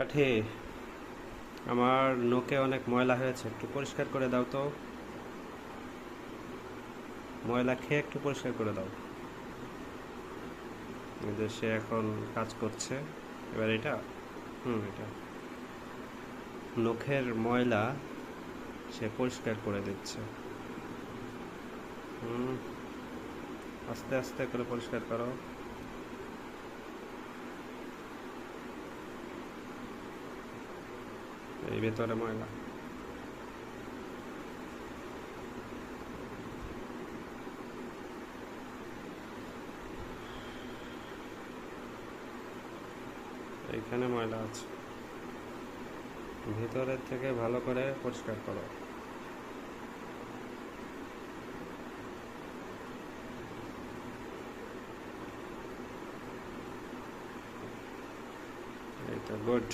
কাঠি। আমার নোকে অনেক ময়লা হয়েছে, একটু পরিষ্কার করে দাও তো। ময়লা খেয়ে একটু পরিষ্কার করে দাও। যে সে এখন কাজ করছে। এবার এটা, হুম, এটা। নখের ময়লা সে পরিষ্কার করে দিচ্ছে। হুম, আস্তে আস্তে করে পরিষ্কার করো। এই ভেতরে ময়লা। এইখানে ময়লা আছে। ভিতরের থেকে ভালো করে পরিষ্কার করো। তো গুড